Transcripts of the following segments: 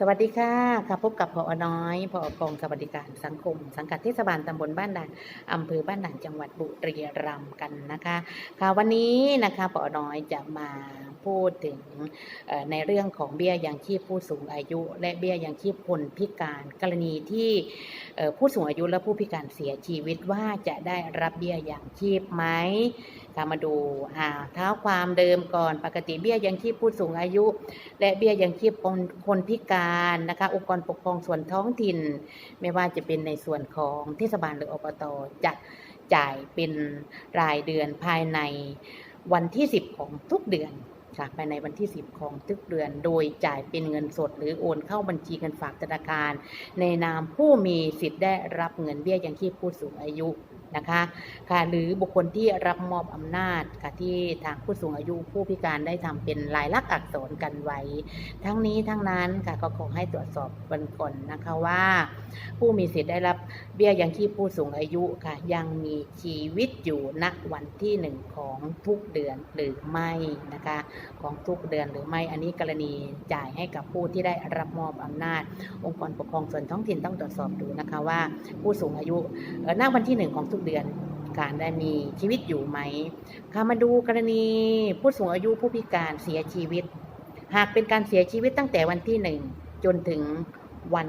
สวัสดีค่ะค่ะพบกับพอน้อยพอกองสวัสดิการสังคม สังกัดเทศบาลตำบลบ้านด่านอำเภอบ้านด่านจังหวัดบุรีรัมย์กันนะคะ ค่ะวันนี้นะคะพอน้อยจะมา พูดถึงในเรื่องของเบี้ยยังชีพผู้สูงอายุ และเบี้ยยังชีพคนพิการ กรณีที่ผู้สูงอายุและผู้พิการเสียชีวิตว่าจะได้รับเบี้ยยังชีพไหมค่ะมาดูเท้าความเดิมก่อนปกติเบี้ยยังชีพผู้สูงอายุ และเบี้ยยังชีพคนคนพิการนะคะองค์กรปกครองส่วนท้องถิ่น ไม่ว่าจะเป็นในส่วนของเทศบาลหรืออบตจะจ่ายเป็นรายเดือนภายในวันที่ 10 ของทุกเดือน ค่ะภายในวันที่ 10 ของทุกเดือน โดยจ่ายเป็นเงินสด หรือโอนเข้าบัญชีเงินฝากธนาคาร ในนามผู้มีสิทธิ์ได้รับเงินเบี้ยยังชีพผู้สูงอายุนะคะค่ะหรือบุคคลที่รับมอบอำนาจค่ะที่ทางผู้สูงอายุผู้พิการได้ทำเป็นลายลักษณ์อักษรกันไว้ ทั้งนี้ทั้งนั้นค่ะก็ขอให้ตรวจสอบกันก่อนนะคะว่า ผู้มีสิทธิ์ได้รับ เบี้ยยังชีพผู้สูงอายุค่ะ ยังมีชีวิตอยู่ณวันที่หนึ่งของทุกเดือนหรือไม่นะคะ ของทุกเดือนหรือไม่อันนี้กรณีจ่ายให้กับผู้ที่ได้รับมอบอำนาจ องค์กรปกครองส่วนท้องถิ่นต้องตรวจสอบดูนะคะว่าผู้สูงอายุณวันที่หนึ่งของทุกเดือนการได้มีชีวิตอยู่ไหมค่ะมาดูกรณีผู้สูงอายุผู้พิการเสียชีวิต หากเป็นการเสียชีวิตตั้งแต่วันที่หนึ่งจนถึงวัน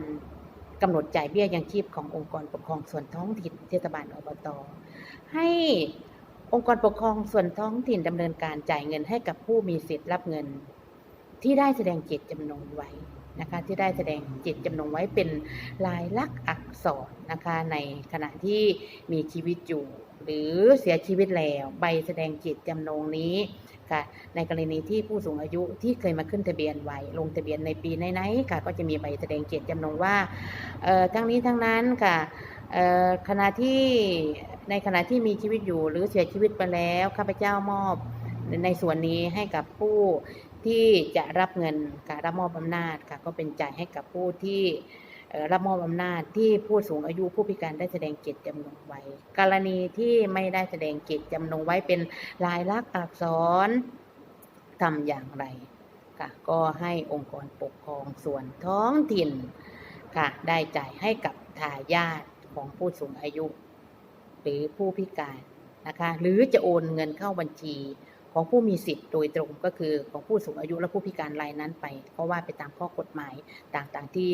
กำหนดจ่ายเบี้ยยังชีพขององค์กรปกครองส่วนท้องถิ่นเทศบาลอบตให้องค์กรปกครองส่วนท้องถิ่นดำเนินการจ่ายเงินให้กับผู้มีสิทธิ์รับเงิน ที่ได้แสดงเจตจำนงไว้ นะคะที่ได้แสดงเจตจำนงไว้เป็นลายลักษณ์อักษรนะคะในขณะที่มีชีวิตอยู่ หรือเสียชีวิตแล้ว ใบแสดงเจตจำนงนี้ค่ะในกรณีที่ผู้สูงอายุที่เคยมาขึ้นทะเบียนไว้ลงทะเบียนในปีไหนๆค่ะก็จะมีใบแสดงเจตจำนงว่าทั้งนี้ทั้งนั้นค่ะขณะที่ในขณะที่มีชีวิตอยู่หรือเสียชีวิตไปแล้วข้าพเจ้ามอบในส่วนนี้ให้กับผู้ ที่จะรับเงินการรับมอบอำนาจค่ะก็เป็นจ่ายให้กับผู้ที่รับมอบอำนาจที่ผู้สูงอายุผู้พิการได้แสดงเจตจำนงไว้ กรณีที่ไม่ได้แสดงเจตจำนงไว้เป็นลายลักษณ์อักษรทำอย่างไรค่ะก็ให้องค์กรปกครองส่วนท้องถิ่นค่ะได้จ่ายให้กับทายาทของผู้สูงอายุ หรือผู้พิการนะคะหรือจะโอนเงินเข้าบัญชี ของผู้มีสิทธิ์โดยตรงก็คือของผู้สูงอายุและผู้พิการรายนั้นไป เพราะว่าไปตามข้อกฎหมายต่างๆที่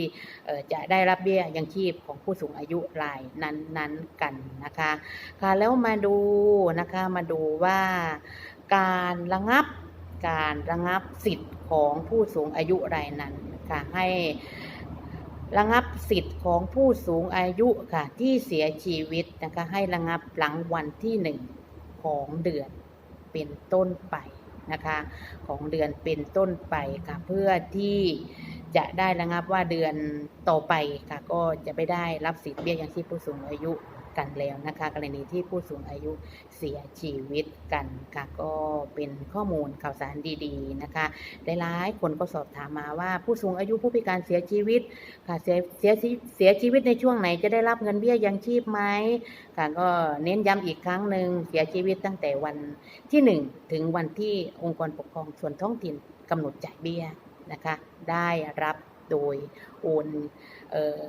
จะได้รับเบี้ยยังชีพของผู้สูงอายุรายนั้นๆกันนะคะค่ะแล้วมาดูนะคะมาดูว่าการระงับการระงับสิทธิ์ของผู้สูงอายุรายนั้นค่ะให้ระงับสิทธิ์ของผู้สูงอายุค่ะที่เสียชีวิตนะคะให้ระงับหลังวันที่หนึ่งของเดือน เป็นต้นไปนะคะของเดือนเป็นต้นไปค่ะเพื่อที่จะได้ระงับว่าเดือนต่อไปค่ะก็จะไม่ได้รับสิทธิ์เบี้ยยังชีพผู้สูงอายุ กันแล้วนะคะ กรณีที่ผู้สูงอายุเสียชีวิตกันค่ะก็เป็นข้อมูลข่าวสารดีๆนะคะหลายๆคนก็สอบถามมาว่าผู้สูงอายุผู้พิการเสียชีวิตค่ะเสียเสียชีเสียชีวิตในช่วงไหนจะได้รับเงินเบี้ยยังชีพไหมค่ะก็เน้นย้ำอีกครั้งหนึ่งเสียชีวิตตั้งแต่วันที่หนึ่งถึงวันที่องค์กรปกครองส่วนท้องถิ่นกำหนดจ่ายเบี้ยนะคะ ได้รับ โดยโอนเออ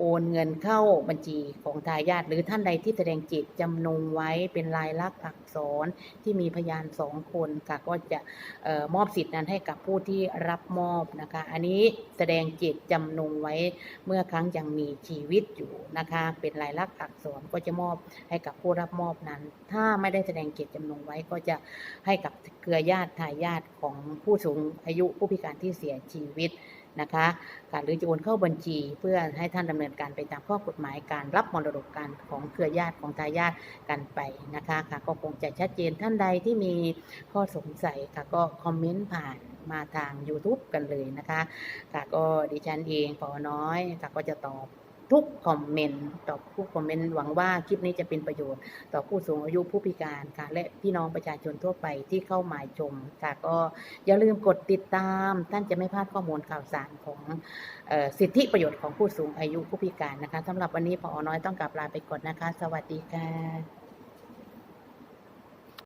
โอนเงินเข้าบัญชีของทายาทหรือท่านใดที่แสดงจิตจำนงไว้เป็นลายลักษณ์อักษรที่มีพยานสองคนค่ะก็จะออมอบสิทธินั้นให้กับผู้ที่รับมอบนะคะอันนี้แสดงจิตจำนงไว้เมื่อครั้งยังมีชีวิตอยู่นะคะเป็นลายลักษณ์อักษรก็จะมอบให้กับผู้รับมอบนั้น ถ้าไม่ได้แสดงจิตจำนงไว้ก็จะให้กับเครือญาติทายาทของผู้สูงอายุผู้พิการที่เสียชีวิต นะคะการหรือจะโอนเข้าบัญชีเพื่อให้ท่านดำเนินการไปตามข้อกฎหมายการรับมรดกการของเครือญาติของทายาทกันไปนะคะค่ะก็คงจะชัดเจนท่านใดที่มีข้อสงสัยค่ะก็คอมเมนต์ผ่านมาทาง YouTube กันเลยนะคะค่ะก็ดิฉันเองปอน้อยค่ะก็จะตอบ ทุกคอมเมนต์ตอผู้คอมเมนต์หวังว่าคลิปนี้จะเป็นประโยชน์ ต่อผู้สูงอายุผู้พิการค่ะและพี่น้องประชาชนทั่วไปที่เข้ามาชมค่ะก็อย่าลืมกดติดตาม ท่านจะไม่พลาดข้อมูลข่าวสารของออสิทธิประโยชน์ของผู้สูงอายุผู้พิการนะคะสำหรับวันนี้พอน้อยต้องกลับลาไปก่อนนะคะ สวัสดีค่ะ